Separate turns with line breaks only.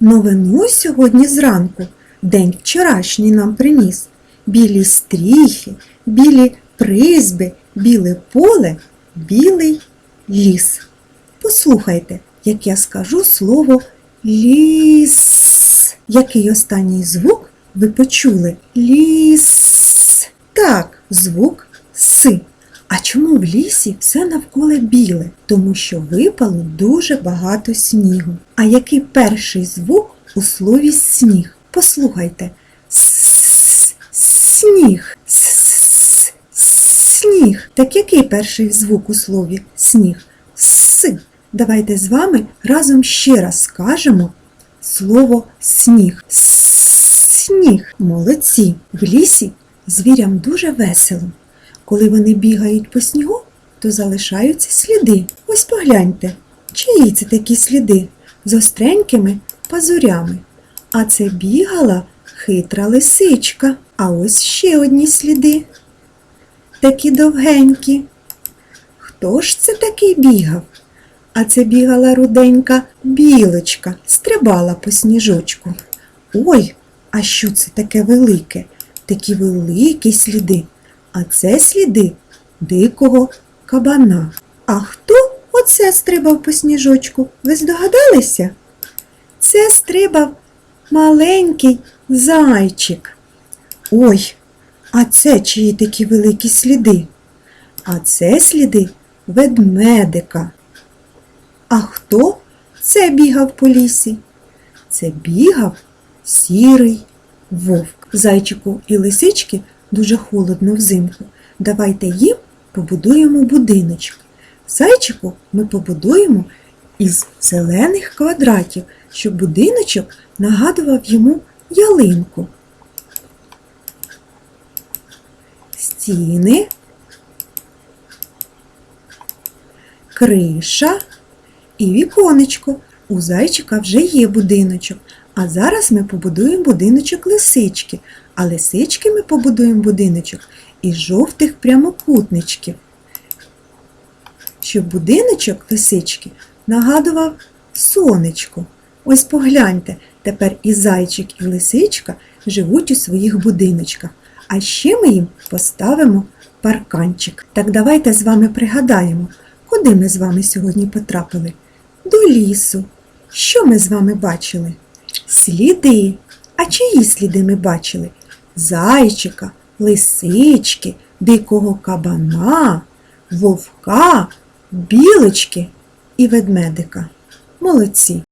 Новину сьогодні зранку день вчорашній нам приніс. Білі стріхи, білі призьби, біле поле, білий ліс. Послухайте, як я скажу слово ліс. Який останній звук ви почули? Ліс. Так, звук си. А чому в лісі все навколо біле? Тому що випало дуже багато снігу. А який перший звук у слові сніг? Послухайте. Сніг. Сніг. Так який перший звук у слові сніг? С. Давайте з вами разом ще раз скажемо слово сніг. Сніг. Молодці. В лісі звірям дуже весело. Коли вони бігають по снігу, то залишаються сліди. Ось погляньте, чиї це такі сліди з остренькими пазурями. А це бігала хитра лисичка. А ось ще одні сліди. Такі довгенькі. Хто ж це такий бігав? А це бігала руденька білочка, стрибала по сніжочку. Ой, а що це таке велике? Такі великі сліди. А це сліди дикого кабана. А хто оце стрибав по сніжочку? Ви здогадалися? Це стрибав маленький зайчик. Ой, а це чиї такі великі сліди? А це сліди ведмедика. А хто це бігав по лісі? Це бігав сірий вовк. Зайчику і лисички дуже холодно взимку. Давайте їм побудуємо будиночок. Зайчику ми побудуємо із зелених квадратів, щоб будиночок нагадував йому ялинку. Стіни, криша і віконечко. У зайчика вже є будиночок. А зараз ми побудуємо будиночок лисички. А лисички ми побудуємо будиночок із жовтих прямокутничків. Щоб будиночок лисички нагадував сонечко. Ось погляньте, тепер і зайчик, і лисичка живуть у своїх будиночках. А ще ми їм поставимо парканчик. Так давайте з вами пригадаємо, куди ми з вами сьогодні потрапили? До лісу. Що ми з вами бачили? Сліди. А чиї сліди ми бачили? Зайчика, лисички, дикого кабана, вовка, білочки і ведмедика. Молодці!